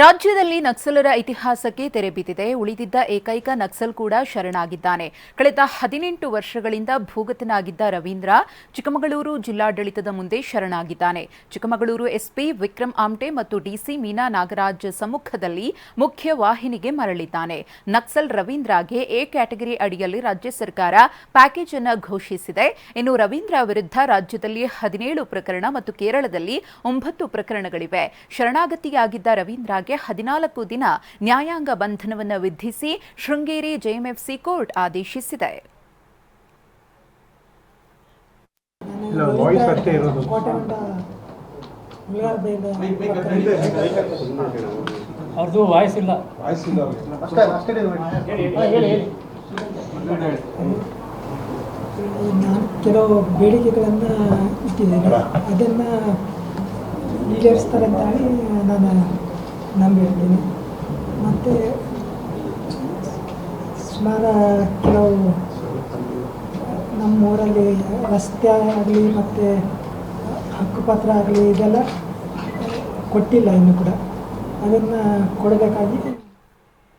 ರಾಜ್ಯದಲ್ಲಿ ನಕ್ಸಲರ ಇತಿಹಾಸಕ್ಕೆ ತೆರೆ ಬಿದ್ದಿದೆ. ಉಳಿದಿದ್ದ ಏಕೈಕ ನಕ್ಸಲ್ ಕೂಡ ಶರಣಾಗಿದ್ದಾನೆ. ಕಳೆದ ಹದಿನೆಂಟು ವರ್ಷಗಳಿಂದ ಭೂಗತನಾಗಿದ್ದ ರವೀಂದ್ರ ಚಿಕ್ಕಮಗಳೂರು ಜಿಲ್ಲಾಡಳಿತದ ಮುಂದೆ ಶರಣಾಗಿದ್ದಾನೆ. ಚಿಕ್ಕಮಗಳೂರು ಎಸ್ಪಿ ವಿಕ್ರಮ್ ಆಮ್ಟೆ ಮತ್ತು ಡಿಸಿ ಮೀನಾ ನಾಗರಾಜ್ ಸಮ್ಮುಖದಲ್ಲಿ ಮುಖ್ಯ ವಾಹಿನಿಗೆ ಮರಳಿದ್ದಾನೆ. ನಕ್ಸಲ್ ರವೀಂದ್ರಗೆ ಎ ಕ್ಯಾಟಗರಿ ಅಡಿಯಲ್ಲಿ ರಾಜ್ಯ ಸರ್ಕಾರ ಪ್ಯಾಕೇಜ್ ಅನ್ನು ಘೋಷಿಸಿದೆ. ಇನ್ನು ರವೀಂದ್ರ ವಿರುದ್ಧ ರಾಜ್ಯದಲ್ಲಿ ಹದಿನೇಳು ಪ್ರಕರಣ ಮತ್ತು ಕೇರಳದಲ್ಲಿ ಒಂಬತ್ತು ಪ್ರಕರಣಗಳಿವೆ. ಶರಣಾಗತಿಯಾಗಿದ್ದ ರವೀಂದ್ರಗೆ ಹದಿನಾಲ್ಕು ದಿನ ನ್ಯಾಯಾಂಗ ಬಂಧನವನ್ನು ವಿಧಿಸಿ ಶೃಂಗೇರಿ ಜೆಎಂಎಫ್ಸಿ ಕೋರ್ಟ್ ಆದೇಶಿಸಿದೆ. ಅವ್ರದ್ದು ವಾಯ್ಸ್ ಇಲ್ಲ. ನಾನು ಕೆಲವು ಬೇಡಿಕೆಗಳನ್ನು ಇಟ್ಟಿದ್ದೇನೆ. ಅದನ್ನು ಈಡೇರಿಸ್ತಾರೆ ಅಂತ ಹೇಳಿ ನಾನು ನಂಬಿರ್ತೀನಿ ಮತ್ತು ಸುಮಾರು ಕೆಲವು ನಮ್ಮೂರಲ್ಲಿ ರಸ್ತೆ ಆಗಲಿ ಮತ್ತು ಹಕ್ಕುಪತ್ರ ಆಗಲಿ ಇದೆಲ್ಲ ಕೊಟ್ಟಿಲ್ಲ ಇನ್ನೂ ಕೂಡ. ಅದನ್ನು ಕೊಡಬೇಕಾಗಿ